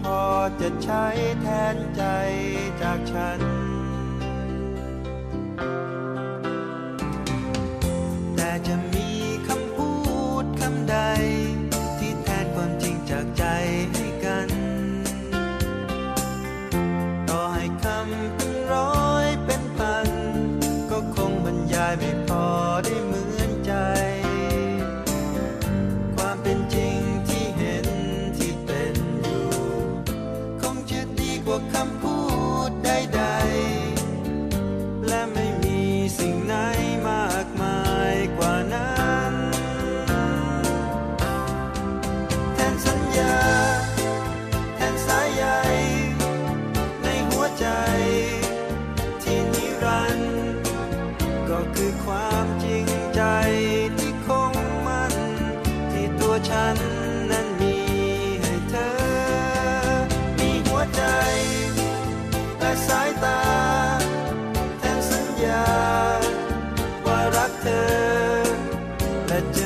พอจะใช้แทนใจจากฉัน แต่จะมีคำพูดคำใด ที่แทนความจริงจากใจให้กัน ต่อให้คำเป็นร้อยเป็นพัน ก็คงบรรยายไม่พอได้เมือ คำพูดใดๆ และไม่มีสิ่งไหนมากมายกว่านั้น แทนสัญญา แทนสายใยในหัวใจ ที่นิรันด์ก็คือความจริงใจที่คงมั่นที่ตัวฉัน ว่ารักเธอและจะ